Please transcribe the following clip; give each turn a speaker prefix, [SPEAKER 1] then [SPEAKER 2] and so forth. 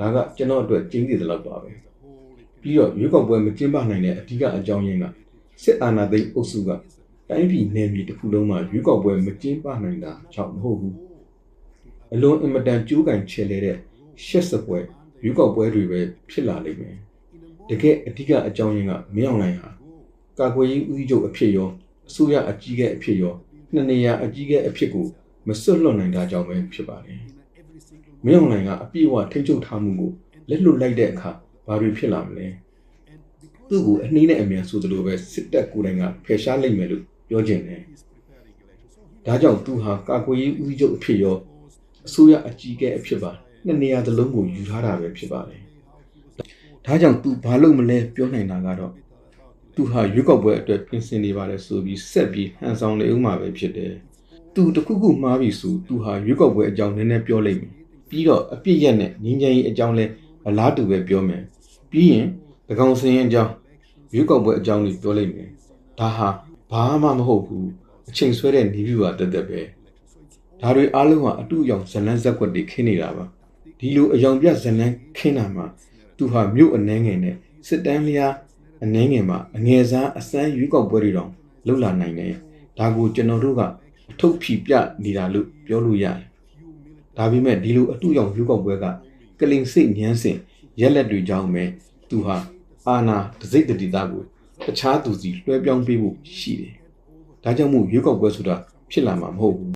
[SPEAKER 1] ဒါကကျွန်တော်အတွက်ကျင်းတည်တယ်လို့ပါပဲပြီးတော့ရွေးကောက်ပွဲမကျင်းပနိုင်တဲ့အဓိကအကြောင်းရင်းကစစ်အာဏာသိမ်းအုပ်စုကတိုင်းပြည်နယ်မြေတစ်ခုလုံးမှာရွေးကောက်ပွဲမကျင်းပနိုင်တာကြောင့်မဟုတ်ဘူးအလွန်အင်မတန်ကြိုးကင်ချဲလဲတဲ့ရှက်စပွဲရွေးကောက်ပွဲတွေပဲဖြစ်လာလိမ့်မယ်တကယ်အဓိကအကြောင်းရင်းကမင်းအောင်လှိုင်ဟာကာကွယ်ရေးဦးစီးချုပ်အဖြစ်ရောအစိုးရအကြီးအကဲအဖြစ်ရောနှစ်နေရာအကြီးအကဲအဖြစ်ကိုမစွတ်လွတ်နိုင်တာကြောင့်ပဲဖြစ်ပါတယ် မင်းအောင်လှိုင်ကအပြည့်အဝထိန်းချုပ်ထားမှုကိုလက်လွတ်လိုက်တဲ့အခါဘာတွေဖြစ်လာမလဲသူ့ကိုအနှီးနဲ့အမြန်ဆိုသလိုပဲစစ်တပ်ကိုယ်တိုင်ကဖယ်ရှားလိုက်မယ်လို့ပြောချင်တယ်ဒါကြောင့်သူဟာကာကွယ်ရေးဦးစီးချုပ်အဖြစ်ရောအစိုးရအကြီးအကဲအဖြစ်ပါနှစ်နေရာသလုံးကိုယူထားတာပဲဖြစ်ပါတယ်ဒါကြောင့်သူဘာလို့မလဲပြောနိုင်တာကတော့သူဟာရွေးကောက်ပွဲအတွက်ပြင်ဆင်နေပါတယ်ဆိုပြီးဆက်ပြီးဟန်ဆောင်နေဦးမှာပဲဖြစ်တယ်သူတခုခုမှားပြီဆိုသူဟာရွေးကောက်ပွဲအကြောင်းနည်းနည်းပြောလိုက်မယ် ပြီးတော့အပြစ်ရက်နဲ့ငင်းငယ်ရေးအကြောင်းလဲအလားတူပဲပြောမယ်ပြီးရင်သကောင်စင်ရင်အကြောင်းရွေးကောက်ပွဲအကြောင်းတွေပြောလိုက်မယ်ဒါဟာဘာမှမဟုတ်ဘူးအချိန်ဆွဲတဲ့နီးဗျူဟာတက်တက်ပဲဒါတွေအားလုံးဟာအတူအယောင်ဇလန်းဇက်ကွက်တွေခင်းနေတာပါဒီလိုအယောင်ပြဇလန်းခင်းတာမှာသူဟာမြို့အနှဲငယ်နဲ့စစ်တမ်းလျားအနှဲငယ်မှာအငယ်စားအစမ်းရွေးကောက်ပွဲတွေတောင်လှုပ်လာနိုင်တယ်ဒါကိုကျွန်တော်တို့ကအထုပ်ဖြီပြနေတာလို့ပြောလို့ရတယ်။ ဒါပေမဲ့ဒီလိုအတူရောင်ရွေးကောက်ပွဲကကလင်စိတ်ညမ်းစင်ရက်လက်တွေကြောင်းပဲသူဟာအာနာတစိတ်တတိသားကိုတခြားသူစီလွှဲပြောင်းပေးဖို့ရှိတယ်။ဒါကြောင့်မို့ရွေးကောက်ပွဲဆိုတာဖြစ်လာမှာမဟုတ်ဘူး